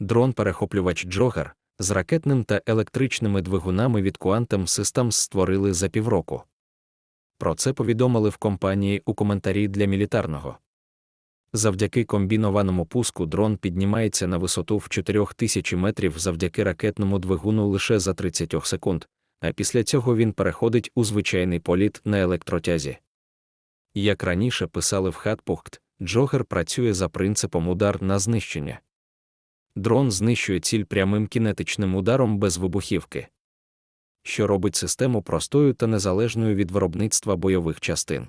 Дрон-перехоплювач Джогер з ракетним та електричними двигунами від Quantum Systems створили за півроку. Про це повідомили в компанії у коментарі для мілітарного. Завдяки комбінованому пуску дрон піднімається на висоту в 4000 метрів завдяки ракетному двигуну лише за 30 секунд, а після цього він переходить у звичайний політ на електротязі. Як раніше писали в Хатпухт, Джогер працює за принципом удар на знищення. Дрон знищує ціль прямим кінетичним ударом без вибухівки, що робить систему простою та незалежною від виробництва бойових частин.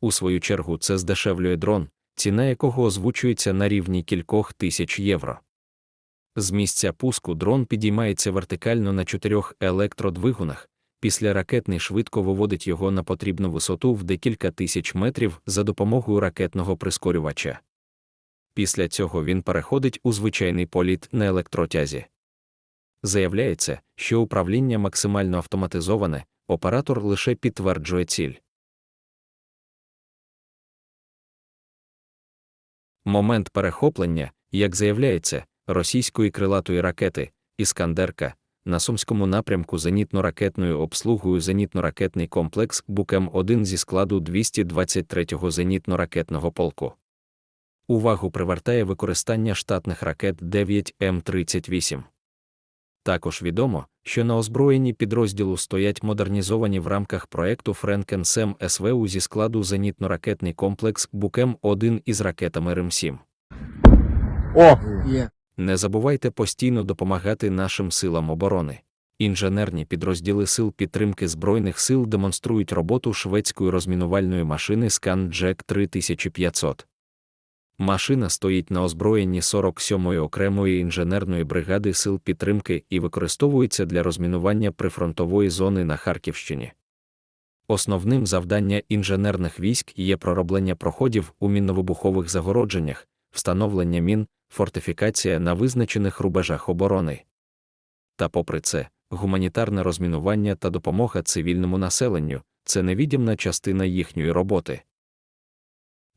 У свою чергу це здешевлює дрон, ціна якого озвучується на рівні кількох тисяч євро. З місця пуску дрон підіймається вертикально на чотирьох електродвигунах, після ракетний швидко виводить його на потрібну висоту в декілька тисяч метрів за допомогою ракетного прискорювача. Після цього він переходить у звичайний політ на електротязі. Заявляється, що управління максимально автоматизоване, оператор лише підтверджує ціль. Момент перехоплення, як заявляється, російської крилатої ракети Іскандерка на Сумському напрямку зенітно-ракетною обслугою зенітно-ракетний комплекс Букем-1 зі складу 223-го зенітно-ракетного полку. Увагу привертає використання штатних ракет 9 М38. Також відомо, що на озброєнні підрозділу стоять модернізовані в рамках проекту Френкен-Сем СВУ зі складу зенітно-ракетний комплекс Букем-1 із ракетами РМ-7. О, Є. Не забувайте постійно допомагати нашим силам оборони. Інженерні підрозділи сил підтримки Збройних сил демонструють роботу шведської розмінувальної машини ScanJack 3500. Машина стоїть на озброєнні 47-ї окремої інженерної бригади сил підтримки і використовується для розмінування прифронтової зони на Харківщині. Основним завдання інженерних військ є пророблення проходів у мінновибухових загородженнях, встановлення мін, фортифікація на визначених рубежах оборони. Та попри це, гуманітарне розмінування та допомога цивільному населенню це невід'ємна частина їхньої роботи.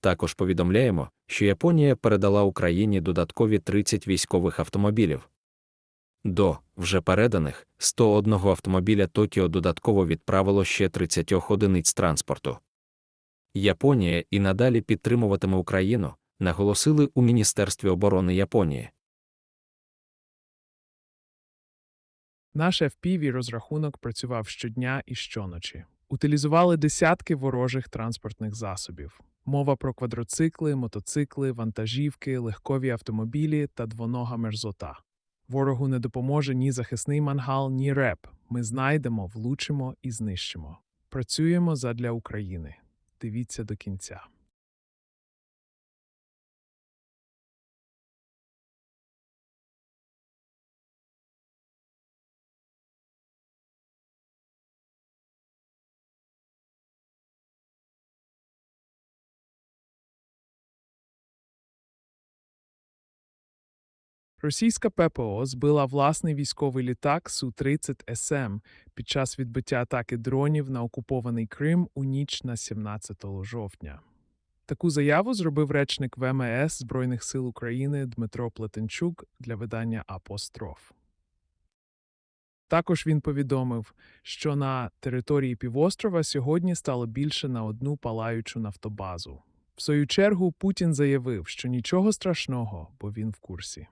Також повідомляємо, що Японія передала Україні додаткові 30 військових автомобілів. До вже переданих 101 автомобіля Токіо додатково відправило ще 30 одиниць транспорту. Японія і надалі підтримуватиме Україну, наголосили у Міністерстві оборони Японії. Наш FPV розрахунок працював щодня і щоночі. Утилізували десятки ворожих транспортних засобів. Мова про квадроцикли, мотоцикли, вантажівки, легкові автомобілі та двонога мерзота. Ворогу не допоможе ні захисний мангал, ні реп. Ми знайдемо, влучимо і знищимо. Працюємо задля України. Дивіться до кінця. Російська ППО збила власний військовий літак Су-30 СМ під час відбиття атаки дронів на окупований Крим у ніч на 17 жовтня. Таку заяву зробив речник ВМС Збройних сил України Дмитро Плетенчук для видання Апостроф. Також він повідомив, що на території півострова сьогодні стало більше на одну палаючу нафтобазу. В свою чергу Путін заявив, що нічого страшного, бо він в курсі.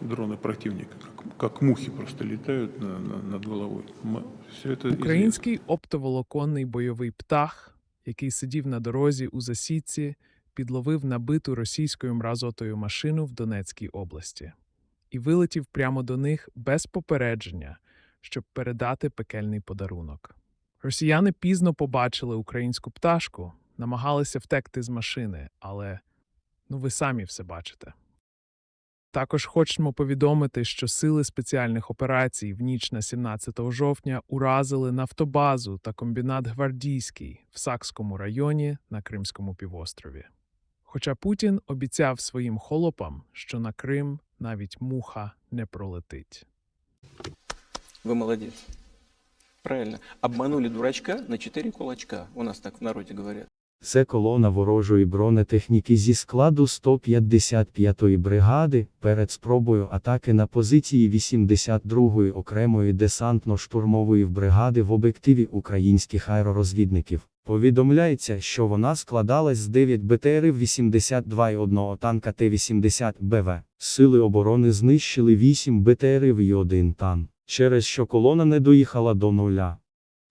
Дроны противника, как, как мухи просто летают на- на- над головой. Все это. Український оптоволоконний бойовий птах, який сидів на дорозі у засідці, підловив набиту російською мразотою машину в Донецькій області і вилетів прямо до них без попередження, щоб передати пекельний подарунок. Росіяни пізно побачили українську пташку, намагалися втекти з машини, але ну ви самі все бачите. Також хочемо повідомити, що сили спеціальних операцій в ніч на 17 жовтня уразили нафтобазу та комбінат Гвардійський в Сакському районі на Кримському півострові. Хоча Путін обіцяв своїм холопам, що на Крим навіть муха не пролетить. Вы молодец. Правильно. Обманули дурачка на четыре кулачка. У нас так в народе говорят. Це колона ворожої бронетехніки зі складу 155-ї бригади перед спробою атаки на позиції 82-ї окремої десантно-штурмової бригади в об'єктиві українських аеророзвідників. Повідомляється, що вона складалась з 9 БТРів 82 і одного танка Т-80 БВ. Сили оборони знищили 8 БТРів і один тан, через що колона не доїхала до нуля.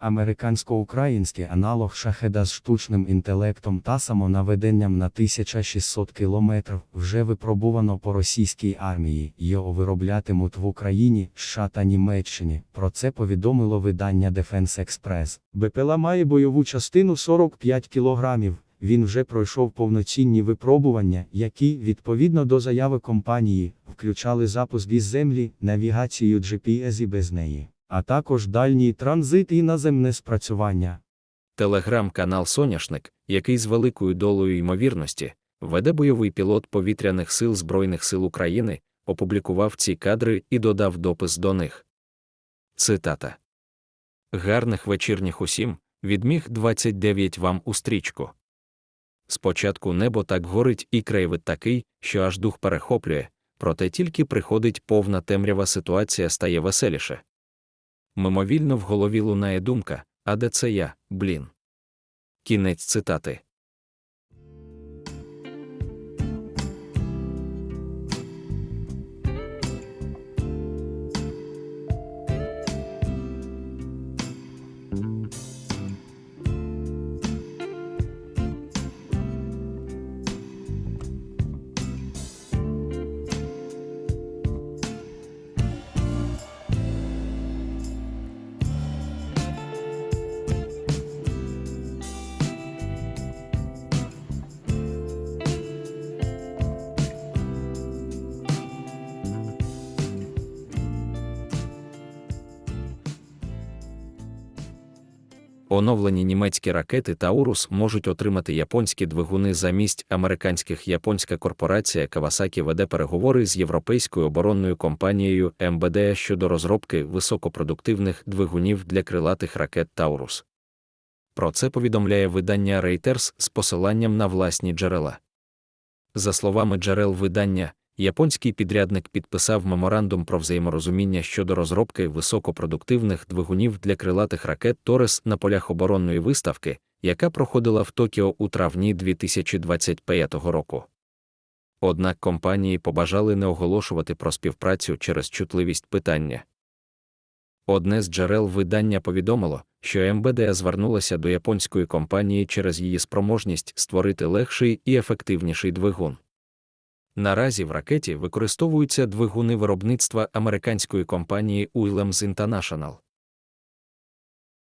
Американсько-український аналог шахеда з штучним інтелектом та самонаведенням на 1600 кілометрів вже випробувано по російській армії. Його вироблятимуть в Україні, США та Німеччині. Про це повідомило видання Defense Express. БПЛА має бойову частину 45 кілограмів. Він вже пройшов повноцінні випробування, які, відповідно до заяви компанії, включали запуск із землі, навігацію GPS і без неї а також дальній транзит і наземне спрацювання. Телеграм-канал Соняшник, який з великою долею ймовірності веде бойовий пілот повітряних сил Збройних сил України, опублікував ці кадри і додав допис до них. Цитата Гарних вечірніх усім, від міг 29 вам у стрічку. Спочатку небо так горить і краєвид такий, що аж дух перехоплює, проте тільки приходить повна темрява ситуація стає веселіше. Мимовільно в голові лунає думка, а де це я, блін. Кінець цитати. Оновлені німецькі ракети Таурус можуть отримати японські двигуни замість американських. Японська корпорація Kawasaki веде переговори з європейською оборонною компанією МБД щодо розробки високопродуктивних двигунів для крилатих ракет Таурус. Про це повідомляє видання Reuters з посиланням на власні джерела. За словами джерел видання, японський підрядник підписав меморандум про взаєморозуміння щодо розробки високопродуктивних двигунів для крилатих ракет Торес на полях оборонної виставки, яка проходила в Токіо у травні 2025 року. Однак компанії побажали не оголошувати про співпрацю через чутливість питання. Одне з джерел видання повідомило, що МБД звернулася до японської компанії через її спроможність створити легший і ефективніший двигун. Наразі в ракеті використовуються двигуни виробництва американської компанії Williams International.